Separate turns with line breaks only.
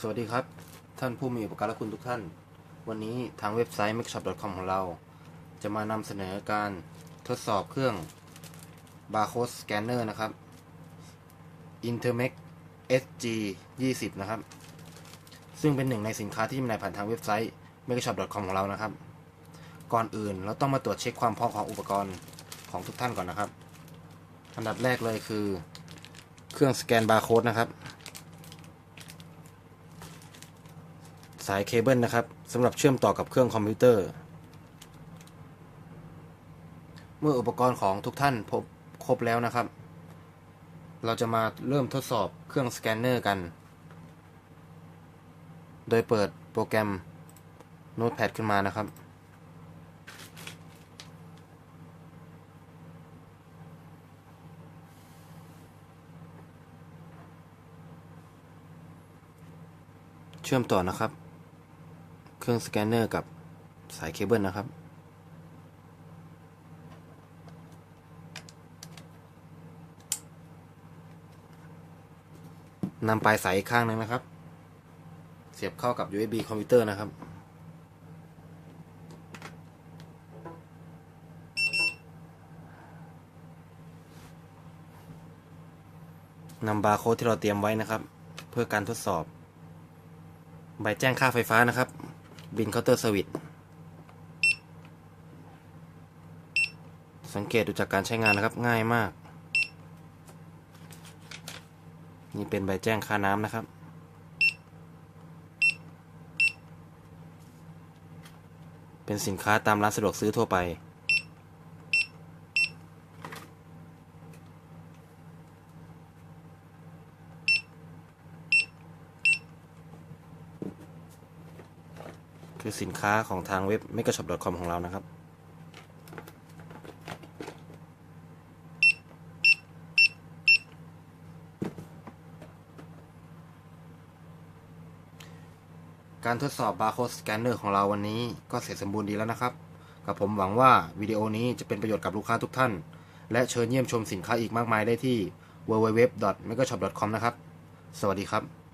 สวัสดีครับ ท่านผู้มีอุปการะคุณทุกท่าน วันนี้ทางเว็บไซต์ makeshop.com ของเรา จะมานำเสนอการทดสอบเครื่อง barcode scanner นะครับ Intermex SG 20นะครับ ซึ่งเป็นหนึ่งในสินค้าที่จำหน่ายผ่านทางเว็บไซต์ makeshop.com ของเรานะครับ ก่อนอื่นเราต้องมาตรวจเช็คความพร้อมของอุปกรณ์ของทุกท่านก่อนนะครับ อันดับแรกเลยคือ เครื่องสแกนบาร์โค้ดนะครับ สายเคเบิลนะครับสำหรับเชื่อมต่อกับเครื่องคอมพิวเตอร์ เมื่ออุปกรณ์ของทุกท่านพบครบแล้วนะครับ เราจะมาเริ่มทดสอบเครื่องสแกนเนอร์กัน โดยเปิดโปรแกรม Notepad ขึ้นมานะครับ เชื่อมต่อนะครับ เครื่องสแกนเนอร์กับสายเคเบิลนะครับ นำปลายสายอีกข้างนึงนะครับ เสียบเข้ากับ USB คอมพิวเตอร์นะครับ นำบาร์โค้ดที่เราเตรียมไว้นะครับ เพื่อการทดสอบ ใบแจ้งค่าไฟฟ้านะครับ บินเคาน์เตอร์สวิตสังเกตดูจากการใช้งานนะครับง่ายมาก นี่เป็นใบแจ้งค่าน้ำนะครับ เป็นสินค้าตามร้านสะดวกซื้อทั่วไป คือสินค้าของทางเว็บ m e g a s h o p c o m ของเรานะครับ การทดสอบบาร์โค้ดสแกนเนอร์ของเราวันนี้ก็เสร็จสมบูรณ์ดีแล้วนะครับ กับผมหวังว่าวิดีโอนี้จะเป็นประโยชน์กับลูกค้าทุกท่าน และเชิญเยี่ยมชมสินค้าอีกมากมายได้ที่ www.megashop.com นะครับ สวัสดีครับ